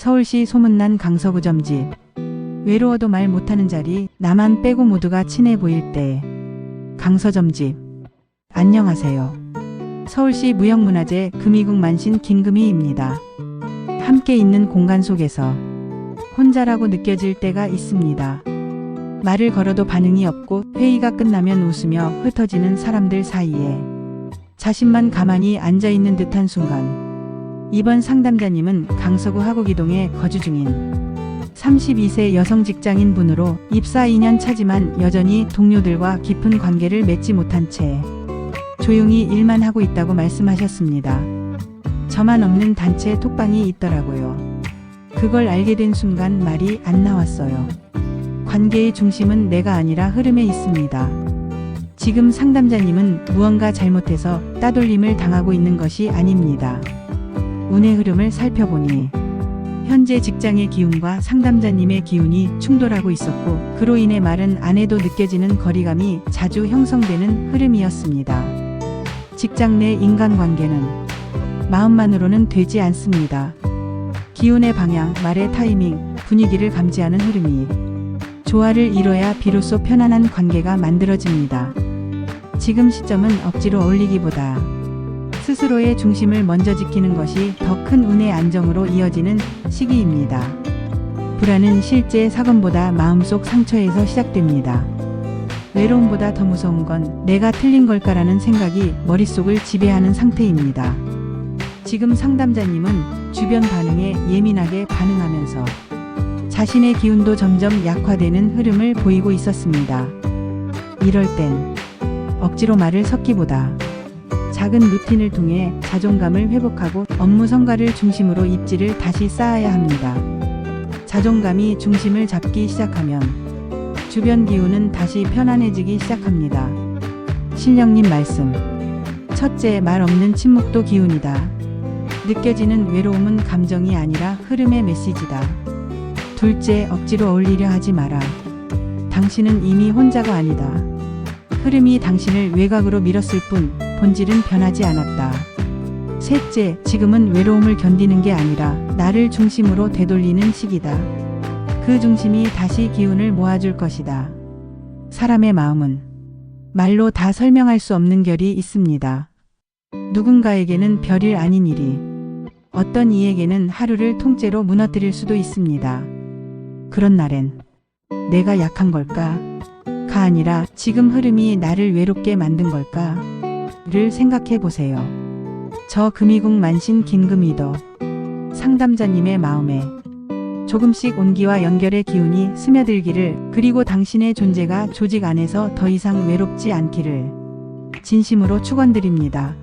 서울시 소문난 강서구 점집. 외로워도 말 못하는 자리, 나만 빼고 모두가 친해 보일 때. 강서 점집. 안녕하세요. 서울시 무형문화재 금이국 만신 김금희입니다. 함께 있는 공간 속에서 혼자라고 느껴질 때가 있습니다. 말을 걸어도 반응이 없고 회의가 끝나면 웃으며 흩어지는 사람들 사이에 자신만 가만히 앉아 있는 듯한 순간 이번 상담자님은 강서구 하곡이동에 거주 중인 32세 여성 직장인 분으로 입사 2년 차지만 여전히 동료들과 깊은 관계를 맺지 못한 채 조용히 일만 하고 있다고 말씀하셨습니다. 저만 없는 단체 톡방이 있더라고요. 그걸 알게 된 순간 말이 안 나왔어요. 관계의 중심은 내가 아니라 흐름에 있습니다. 지금 상담자님은 무언가 잘못해서 따돌림을 당하고 있는 것이 아닙니다. 운의 흐름을 살펴보니 현재 직장의 기운과 상담자님의 기운이 충돌하고 있었고 그로 인해 말은 안 해도 느껴지는 거리감이 자주 형성되는 흐름이었습니다. 직장 내 인간관계는 마음만으로는 되지 않습니다. 기운의 방향, 말의 타이밍, 분위기를 감지하는 흐름이 조화를 이뤄야 비로소 편안한 관계가 만들어집니다. 지금 시점은 억지로 어울리기보다 스스로의 중심을 먼저 지키는 것이 더 큰 운의 안정으로 이어지는 시기입니다. 불안은 실제 사건보다 마음속 상처에서 시작됩니다. 외로움보다 더 무서운 건 내가 틀린 걸까라는 생각이 머릿속을 지배하는 상태입니다. 지금 상담자님은 주변 반응에 예민하게 반응하면서 자신의 기운도 점점 약화되는 흐름을 보이고 있었습니다. 이럴 땐 억지로 말을 섞기보다 작은 루틴을 통해 자존감을 회복하고 업무 성과를 중심으로 입지를 다시 쌓아야 합니다. 자존감이 중심을 잡기 시작하면 주변 기운은 다시 편안해지기 시작합니다. 신령님 말씀. 첫째, 말 없는 침묵도 기운이다. 느껴지는 외로움은 감정이 아니라 흐름의 메시지다. 둘째, 억지로 어울리려 하지 마라. 당신은 이미 혼자가 아니다. 흐름이 당신을 외곽으로 밀었을 뿐 본질은 변하지 않았다. 셋째, 지금은 외로움을 견디는 게 아니라 나를 중심으로 되돌리는 시기다. 그 중심이 다시 기운을 모아줄 것이다. 사람의 마음은 말로 다 설명할 수 없는 결이 있습니다. 누군가에게는 별일 아닌 일이, 어떤 이에게는 하루를 통째로 무너뜨릴 수도 있습니다. 그런 날엔 내가 약한 걸까? 가 아니라 지금 흐름이 나를 외롭게 만든 걸까? 를 생각해 보세요. 저 금이국 만신 긴금이더 상담자님의 마음에 조금씩 온기와 연결의 기운이 스며들기를 그리고 당신의 존재가 조직 안에서 더 이상 외롭지 않기를 진심으로 축원드립니다.